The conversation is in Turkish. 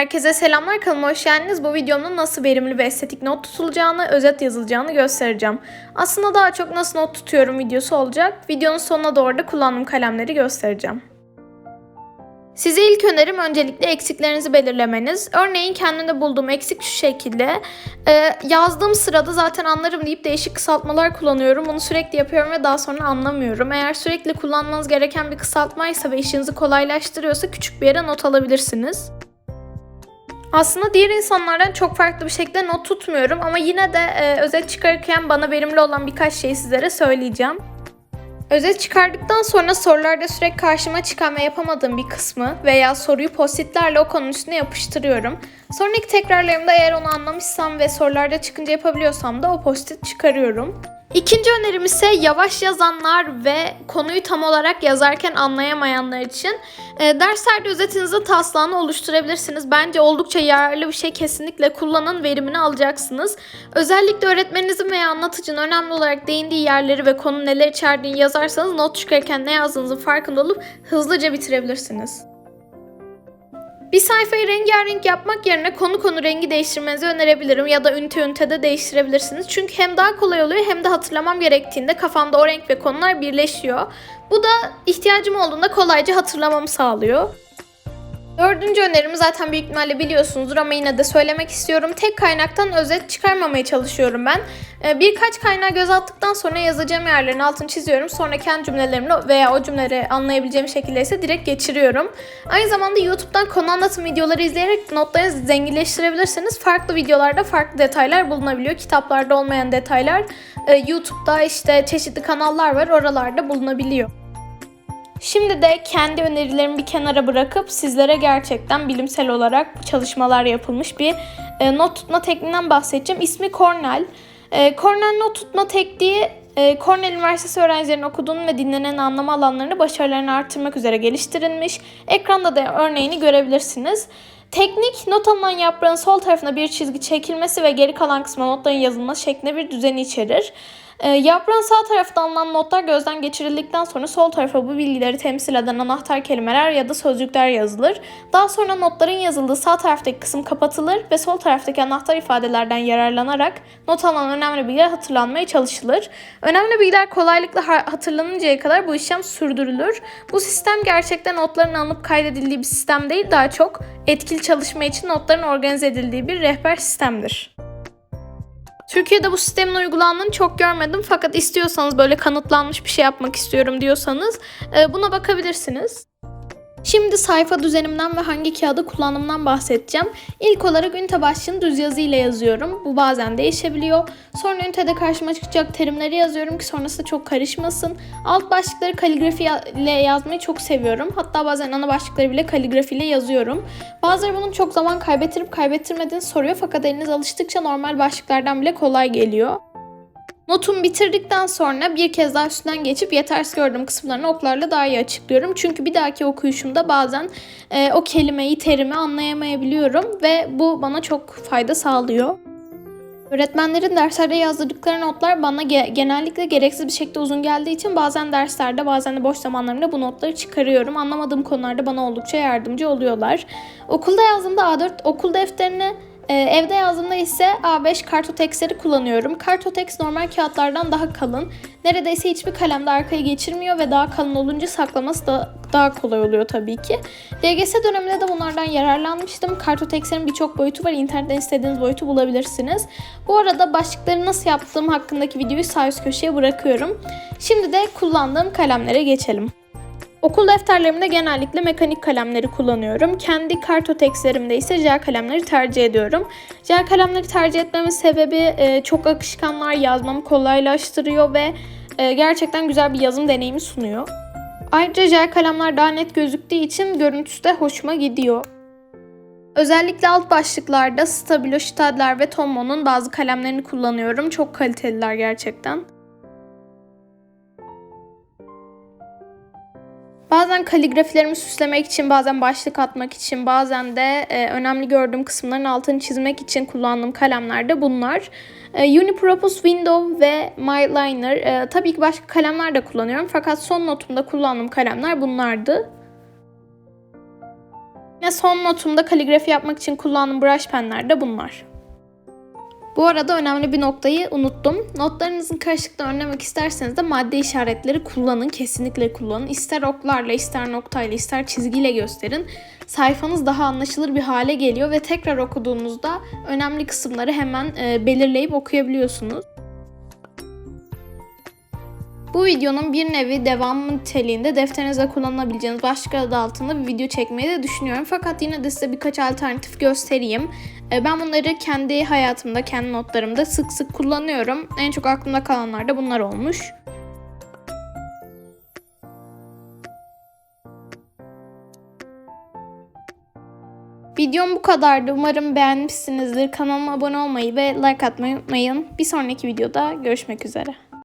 Herkese selamlar kanalıma hoş geldiniz. Bu videomda nasıl verimli ve estetik not tutulacağını, özet yazılacağını göstereceğim. Aslında daha çok nasıl not tutuyorum videosu olacak. Videonun sonuna doğru da kullandığım kalemleri göstereceğim. Size ilk önerim öncelikle eksiklerinizi belirlemeniz. Örneğin kendimde bulduğum eksik şu şekilde. Ee, yazdığım sırada zaten anlarım deyip değişik kısaltmalar kullanıyorum. Bunu sürekli yapıyorum ve daha sonra anlamıyorum. Eğer sürekli kullanmanız gereken bir kısaltmaysa ve işinizi kolaylaştırıyorsa küçük bir yere not alabilirsiniz. Aslında diğer insanlardan çok farklı bir şekilde not tutmuyorum ama yine de e, özet çıkarırken bana verimli olan birkaç şeyi sizlere söyleyeceğim. Özet çıkardıktan sonra sorularda sürekli karşıma çıkan ve yapamadığım bir kısmı veya soruyu postitlerle o konunun üstüne yapıştırıyorum. Sonraki tekrarlarımda eğer onu anlamışsam ve sorularda çıkınca yapabiliyorsam da o postit çıkarıyorum. İkinci önerim ise yavaş yazanlar ve konuyu tam olarak yazarken anlayamayanlar için e, derslerde özetinizde taslağını oluşturabilirsiniz. Bence oldukça yararlı bir şey kesinlikle kullanın verimini alacaksınız. Özellikle öğretmeninizin veya anlatıcının önemli olarak değindiği yerleri ve konu neler içerdiğini yazarsanız not çıkarırken ne yazdığınızın farkında olup hızlıca bitirebilirsiniz. Bir sayfayı rengarenk yapmak yerine konu konu rengi değiştirmenizi önerebilirim ya da ünite ünitede değiştirebilirsiniz. Çünkü hem daha kolay oluyor hem de hatırlamam gerektiğinde kafamda o renk ve konular birleşiyor. Bu da ihtiyacım olduğunda kolayca hatırlamamı sağlıyor. Dördüncü önerimi zaten büyük ihtimalle biliyorsunuzdur ama yine de söylemek istiyorum. Tek kaynaktan özet çıkarmamaya çalışıyorum ben. Ee, Birkaç kaynağı göz attıktan sonra yazacağım yerlerin altını çiziyorum. Sonra kendi cümlelerimle veya o cümleleri anlayabileceğim şekilde ise direkt geçiriyorum. Aynı zamanda YouTube'dan konu anlatım videoları izleyerek notlarınızı zenginleştirebilirsiniz. Farklı videolarda farklı detaylar bulunabiliyor. Kitaplarda olmayan detaylar e, YouTube'da işte çeşitli kanallar var oralarda bulunabiliyor. Şimdi de kendi önerilerimi bir kenara bırakıp sizlere gerçekten bilimsel olarak çalışmalar yapılmış bir e, not tutma tekniğinden bahsedeceğim. İsmi Cornell. E, Cornell not tutma tekniği e, Cornell Üniversitesi öğrencilerinin okuduğunu ve dinlenen anlama alanlarını başarılarını artırmak üzere geliştirilmiş. Ekranda da örneğini görebilirsiniz. Teknik not alınan yaprağın sol tarafına bir çizgi çekilmesi ve geri kalan kısma notların yazılması şeklinde bir düzeni içerir. E, yaprağın sağ tarafta alınan notlar gözden geçirildikten sonra sol tarafa bu bilgileri temsil eden anahtar kelimeler ya da sözcükler yazılır. Daha sonra notların yazıldığı sağ taraftaki kısım kapatılır ve sol taraftaki anahtar ifadelerden yararlanarak not alınan önemli bilgiler hatırlanmaya çalışılır. Önemli bilgiler kolaylıkla ha- hatırlanıncaya kadar bu işlem sürdürülür. Bu sistem gerçekten notların alınıp kaydedildiği bir sistem değil, daha çok etkili çalışma için notların organize edildiği bir rehber sistemdir. Türkiye'de bu sistemin uygulandığını çok görmedim fakat istiyorsanız böyle kanıtlanmış bir şey yapmak istiyorum diyorsanız e, buna bakabilirsiniz. Şimdi sayfa düzenimden ve hangi kağıdı kullandığımdan bahsedeceğim. İlk olarak ünite başlığını düz yazı ile yazıyorum. Bu bazen değişebiliyor. Sonra ünitede karşıma çıkacak terimleri yazıyorum ki sonrasında çok karışmasın. Alt başlıkları kaligrafi ile yazmayı çok seviyorum. Hatta bazen ana başlıkları bile kaligrafi ile yazıyorum. Bazıları bunun çok zaman kaybettirip kaybettirmediğini soruyor fakat eliniz alıştıkça normal başlıklardan bile kolay geliyor. Notumu bitirdikten sonra bir kez daha üstünden geçip yetersiz gördüğüm kısımlarını oklarla daha iyi açıklıyorum. Çünkü bir dahaki okuyuşumda bazen e, o kelimeyi, terimi anlayamayabiliyorum ve bu bana çok fayda sağlıyor. Öğretmenlerin derslerde yazdırdıkları notlar bana ge- genellikle gereksiz bir şekilde uzun geldiği için bazen derslerde bazen de boş zamanlarımda bu notları çıkarıyorum. Anlamadığım konularda bana oldukça yardımcı oluyorlar. Okulda yazdığımda A4 okul defterini ee, evde yazdığımda ise A5 kartoteksleri kullanıyorum. Kartoteks normal kağıtlardan daha kalın. Neredeyse hiçbir kalemde arkaya geçirmiyor ve daha kalın olunca saklaması da daha kolay oluyor tabii ki. DGS döneminde de bunlardan yararlanmıştım. Kartotekslerin birçok boyutu var. İnternetten istediğiniz boyutu bulabilirsiniz. Bu arada başlıkları nasıl yaptığım hakkındaki videoyu sağ üst köşeye bırakıyorum. Şimdi de kullandığım kalemlere geçelim. Okul defterlerimde genellikle mekanik kalemleri kullanıyorum. Kendi kartotekslerimde ise jel kalemleri tercih ediyorum. Jel kalemleri tercih etmemin sebebi e, çok akışkanlar yazmamı kolaylaştırıyor ve e, gerçekten güzel bir yazım deneyimi sunuyor. Ayrıca jel kalemler daha net gözüktüğü için görüntüsü de hoşuma gidiyor. Özellikle alt başlıklarda Stabilo, Stadler ve Tommo'nun bazı kalemlerini kullanıyorum. Çok kaliteliler gerçekten. Bazen kaligrafilerimi süslemek için, bazen başlık atmak için, bazen de e, önemli gördüğüm kısımların altını çizmek için kullandığım kalemler de bunlar. E, Unipurpose Window ve Myliner. E, tabii ki başka kalemler de kullanıyorum fakat son notumda kullandığım kalemler bunlardı. Ve son notumda kaligrafi yapmak için kullandığım brush penler de bunlar. Bu arada önemli bir noktayı unuttum. Notlarınızın karışıklığını önlemek isterseniz de madde işaretleri kullanın. Kesinlikle kullanın. İster oklarla, ister noktayla, ister çizgiyle gösterin. Sayfanız daha anlaşılır bir hale geliyor ve tekrar okuduğunuzda önemli kısımları hemen e, belirleyip okuyabiliyorsunuz. Bu videonun bir nevi devamı niteliğinde defterinize kullanılabileceğiniz başka adı altında bir video çekmeyi de düşünüyorum. Fakat yine de size birkaç alternatif göstereyim. E, Ben bunları kendi hayatımda, kendi notlarımda sık sık kullanıyorum. En çok aklımda kalanlar da bunlar olmuş. Videom bu kadardı. Umarım beğenmişsinizdir. Kanalıma abone olmayı ve like atmayı unutmayın. Bir sonraki videoda görüşmek üzere.